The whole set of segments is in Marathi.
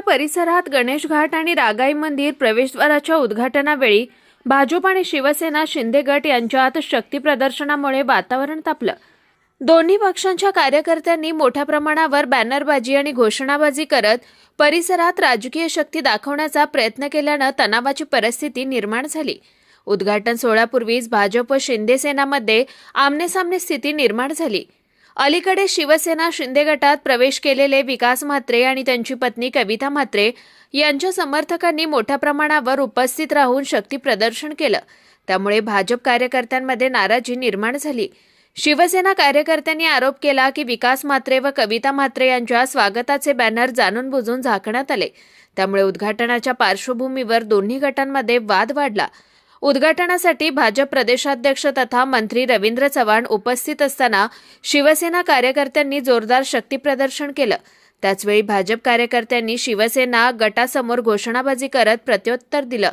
कुंभारखानपाडा परिसरात गणेश घाट आणि रागाई मंदिर प्रवेशद्वाराच्या उद्घाटनावेळी भाजप आणि शिवसेना शिंदे गट यांच्यात शक्ती प्रदर्शनामुळे वातावरण तापलं. दोन्ही पक्षांच्या कार्यकर्त्यांनी मोठ्या प्रमाणावर बॅनरबाजी आणि घोषणाबाजी करत परिसरात राजकीय शक्ती दाखवण्याचा प्रयत्न केल्यानं तणावाची परिस्थिती निर्माण झाली. उद्घाटन सोहळ्यापूर्वीच भाजप व शिंदे सेनामध्ये आमनेसामने स्थिती निर्माण झाली. अलीकडे शिवसेना शिंदे गटात प्रवेश केलेले विकास म्हात्रे आणि त्यांची पत्नी कविता म्हात्रे यांच्या समर्थकांनी मोठ्या प्रमाणावर उपस्थित राहून शक्ती प्रदर्शन केलं. त्यामुळे भाजप कार्यकर्त्यांमध्ये नाराजी निर्माण झाली. शिवसेना कार्यकर्त्यांनी आरोप केला की विकास म्हात्रे व कविता म्हात्रे यांच्या स्वागताचे बॅनर जाणून बुजून झाकण्यात आले. त्यामुळे उद्घाटनाच्या पार्श्वभूमीवर दोन्ही गटांमध्ये वाद वाढला. उद्घाटनासाठी भाजप प्रदेशाध्यक्ष तथा मंत्री रवींद्र चव्हाण उपस्थित असताना शिवसेना कार्यकर्त्यांनी जोरदार शक्तीप्रदर्शन केलं. त्याचवेळी भाजप कार्यकर्त्यांनी शिवसेना गटासमोर घोषणाबाजी करत प्रत्युत्तर दिलं.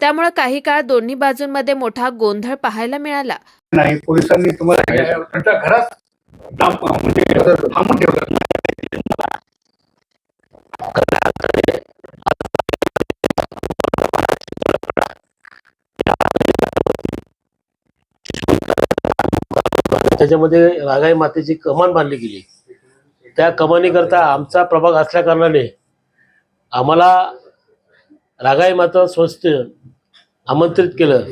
त्यामुळे काही काळ दोन्ही बाजूंमध्ये मोठा गोंधळ पाहायला मिळाला. नाही पोलिसांनी तुम्हाला घरात डांब- म्हणजे थांबून ठेवलं त्याच्यामध्ये रागाई मातेची कमान बांधली गेली. त्या कमानीकरता आमचा प्रभाग असल्या कारणाने आम्हाला रागाई माता संस्थे आमंत्रित केलं.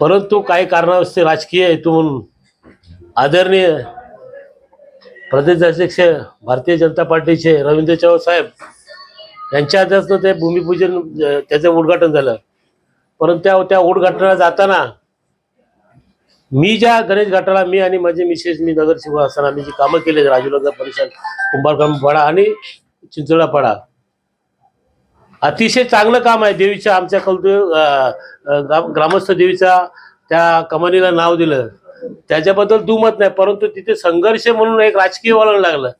परंतु काही कारणावस्ते राजकीय हेतून आदरणीय प्रदेशाध्यक्ष भारतीय जनता पार्टीचे रवींद्र चव्हाण साहेब यांच्या हातातनं ते भूमिपूजन त्याचं उद्घाटन झालं. परंतु त्या त्या उद्घाटनाला जाताना मी ज्या गणेश घाटाला मी आणि माझे मिसेस मी नगरसेवक असताना आम्ही जी कामं केली राजूनगर परिसर कुंभारकाम पाडा आणि चिंचोळा पाडा अतिशय चांगलं काम आहे देवीच्या आमच्या कौतुक ग्रामस्थ देवीचा त्या कमानीला नाव दिलं. त्याच्याबद्दल दुमत नाही परंतु तिथे संघर्ष म्हणून एक राजकीय वळण लागलं.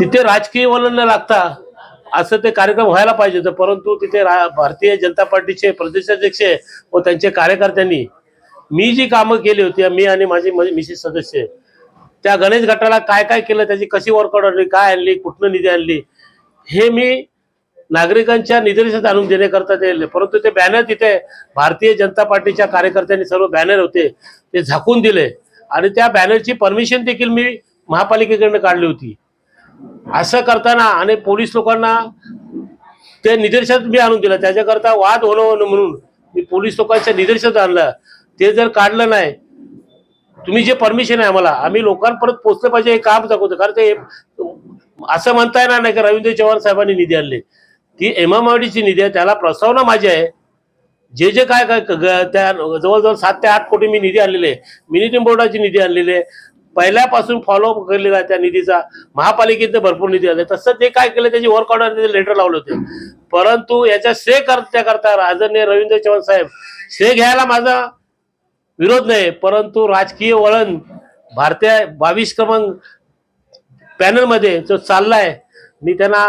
तिथे राजकीय वळण न लागता असं ते कार्यक्रम व्हायला पाहिजे होतं परंतु तिथे भारतीय जनता पार्टीचे प्रदेशाध्यक्ष व त्यांचे कार्यकर्त्यांनी मी जी कामं केली होती मी आणि माझे मिसेस सदस्य त्या गणेश गटाला काय काय केलं त्याची कशी वर्कआउट आणली काय आणली कुठनं निधी आणली हे मी नागरिकांच्या निदर्शनात आणून देण्याकरता ते परंतु ते बॅनर तिथे भारतीय जनता पार्टीच्या कार्यकर्त्यांनी सर्व बॅनर होते ते झाकून दिले. आणि त्या बॅनरची परमिशन देखील मी महापालिकेकडनं काढली होती. असं करताना आणि पोलीस लोकांना ते निदर्शनात मी आणून दिलं. त्याच्याकरता वाद होणं होणं म्हणून मी पोलीस लोकांच्या निदर्शनात आणलं. ते जर काढलं नाही तुम्ही जे परमिशन आहे आम्हाला आम्ही लोकांपर्यंत पोहोचलं पाहिजे हे काम दाखवतो. कारण ते असं म्हणता येणार नाही की रवींद्र चव्हाण साहेबांनी निधी आणले. ती एमएमआरडीची निधी आहे त्याला प्रस्तावना माझी आहे. जे जे काय काय ग- त्या जवळजवळ सात ते आठ कोटी मी निधी आणलेले आहे. मिनिटी बोर्डाची निधी आणलेली आहे. पहिल्यापासून फॉलोअप केलेला आहे त्या निधीचा. महापालिकेत भरपूर निधी आले तसं ते काय केलं त्याची वर्क ऑर्डर लेटर लावले होते. परंतु याच्या श्रेय करता करता राजन्य रवींद्र चव्हाण साहेब श्रेय घ्यायला माझा विरोध नाही परंतु राजकीय वळण भारतीय बावीस क्रमांक पॅनलमध्ये जो चाललाय मी त्यांना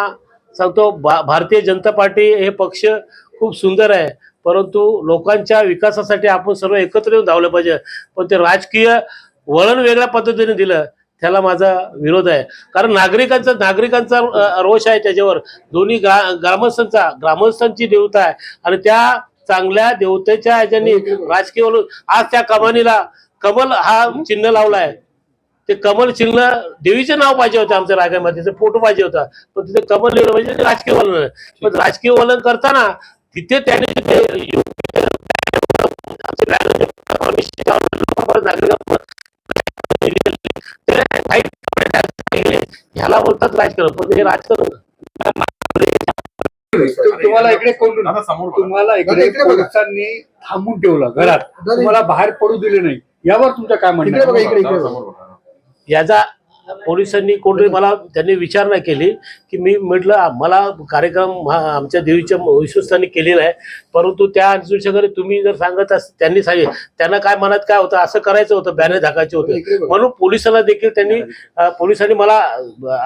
सांगतो भा भारतीय जनता पार्टी हे पक्ष खूप सुंदर आहे परंतु लोकांच्या विकासासाठी आपण सर्व एकत्र येऊन धावलं पाहिजे. पण ते राजकीय वळण वेगळ्या पद्धतीने दिलं त्याला माझा विरोध आहे. कारण नागरिकांचा नागरिकांचा रोष आहे त्याच्यावर. दोन्ही ग्रा ग्रामस्थांचा ग्रामस्थांची देवता आहे. आणि त्या चांगल्या देवतेच्या ह्याच्यानी राजकीय आज त्या कमानीला कमल हा चिन्ह लावलाय. ते कमल चिन्ह देवीचं नाव पाहिजे होतं आमच्या रागामध्ये फोटो पाहिजे होता. पण तिथे कमल लिहिलं म्हणजे ते राजकीय वलन पण राजकीय वलन करताना तिथे त्याने ह्याला बोलतात राजकारण. पण हे राजकारण तुम्हाला इकडे कोण आता समोर बघा. तुम्हाला इकडे इकडे बघा. पोलिसांनी थांबून ठेवलं घरात तुम्हाला बाहेर पडू दिले नाही यावर तुमचं काय म्हणणं इकडे बघा, आहे? इकडे, इकडे बघा. समोर बघा. याचा पोलिसांनी कोणी मला त्यांनी विचारणा केली की मी म्हटलं मला कार्यक्रम हा आमच्या देवीच्या विश्वस्तांनी केलेला आहे. परंतु त्या अनुषंगाने तुम्ही जर सांगत अस त्यांनी सांगितलं त्यांना काय मनात काय होतं? असं करायचं होतं बॅनर झाकायचे होते. बघा. म्हणून पोलिसांना देखील त्यांनी पोलिसांनी मला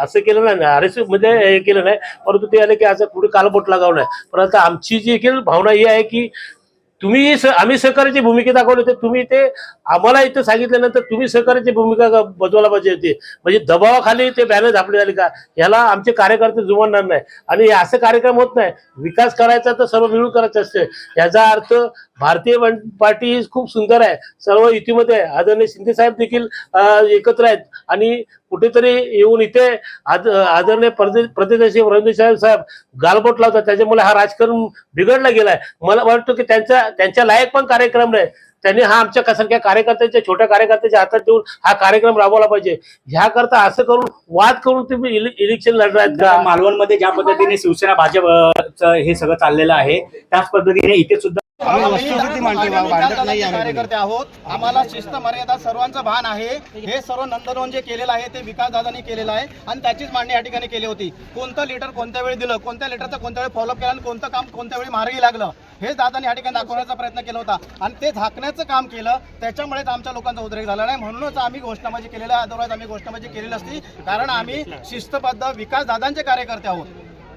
असं केलं नाही. अरेस्टमध्ये हे केलं नाही. परंतु ते आले की असं पुढे कालबोट लागावं नाही. परंतु आमची जी देखील भावना ही आहे की तुम्ही आम्ही सहकार्याची भूमिका दाखवली तर तुम्ही ते आम्हाला इथं सांगितल्यानंतर तुम्ही सहकार्याची भूमिका बजवायला पाहिजे होती. म्हणजे दबावाखाली ते बॅनर झापले झाले का? याला आमचे कार्यकर्ते जुमानणार नाही. आणि हे असं कार्यक्रम होत नाही. विकास करायचा तर सर्व मिळून करायचं असते. याचा अर्थ भारतीय वन- पार्टी ही खूप सुंदर आहे. सर्व युतीमध्ये आहे आदरणीय शिंदे साहेब देखील एकत्र आहेत. आणि कुठेतरी येऊन इथे आद आदरणीय प्रदेशाचे रवींद्र साहेब साहेब गालबोट लावतात. त्याच्यामुळे हा राजकारण बिघडला गेलाय. मला वाटतं की त्यांचा त्यांच्या लायक पण कार्यक्रम नाही. त्यांनी हा आमच्या सारख्या कार्यकर्त्याच्या छोट्या कार्यकर्त्याच्या हातात देऊन हा कार्यक्रम राबवला पाहिजे. ह्याकरता असं करून वाद करून तुम्ही इलेक्शन लढणार का? मालवणमध्ये ज्या पद्धतीने शिवसेना भाजप हे सगळं चाललेलं आहे त्याच पद्धतीने इथे सुद्धा कार्यकर्ते आहोत. आम्हाला शिस्त मर्यादा सर्वांचं भान आहे. हे सर्व नंदनवन जे केलेलं आहे ते विकास दादांनी केलेलं आहे आणि त्याचीच मांडणी या ठिकाणी केली होती. कोणतं लिटर कोणत्या वेळी दिलं कोणत्या लिटरचं कोणत्या वेळी फॉलोअप केलं आणि कोणतं काम कोणत्या वेळी मार्गी लागलं हेच दादांनी या ठिकाणी दाखवण्याचा प्रयत्न केला होता. आणि ते झाकण्याचं काम केलं त्याच्यामुळेच आमच्या लोकांचा उद्रेक झाला नाही. म्हणूनच आम्ही घोषणाबाजी केलेली आहे. अदरवाईज आम्ही घोषणाबाजी केलेली असती. कारण आम्ही शिस्तबद्ध विकास दादांचे कार्यकर्ते आहोत.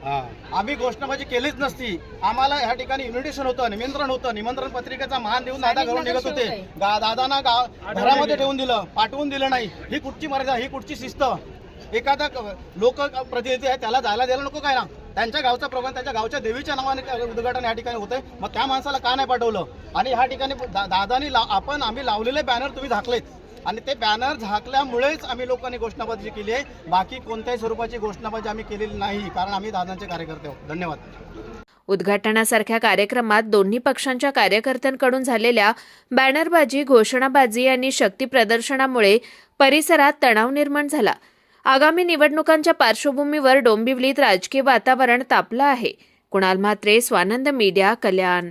आम्ही घोषणाबाजी केलीच नसती. आम्हाला या ठिकाणी इन्व्हिटेशन होतं निमंत्रण होतं. निमंत्रण पत्रिकेचा मान देऊन दादा घरून निघत होते. गा- दादांना गाव घरामध्ये ठेवून दिलं पाठवून दिलं नाही. ही कुठची मर्यादा ही कुठची शिस्त? एखादा लोक प्रतिनिधी आहे त्याला जायला द्यायला नको काय ना? त्यांच्या गावचा प्रोग्राम त्यांच्या गावच्या देवीच्या नावाने उद्घाटन या ठिकाणी होतंय. मग त्या माणसाला का नाही पाठवलं? आणि ह्या ठिकाणी दा- दादानी आपण आम्ही लावलेले बॅनर तुम्ही झाकलेत आणि ते बॅनर झाकल्यामुळेच आम्ही लोकांनी घोषणाबाजी केली आहे. बाकी कोणत्याही स्वरूपाची घोषणाबाजी आम्ही केलेली नाही कारण आम्ही दादांचे कार्यकर्ते आहोत. धन्यवाद. उद्घाटनासारख्या कार्यक्रमात दोन्ही पक्षांच्या कार्यकर्त्यांकडून झालेल्या बॅनरबाजी घोषणाबाजी आणि शक्ती प्रदर्शनामुळे परिसरात तणाव निर्माण झाला. आगामी निवडणुकांच्या पार्श्वभूमीवर डोंबिवलीत राजकीय वातावरण तापलं आहे. कुणाल म्हात्रे स्वानंद मीडिया कल्याण.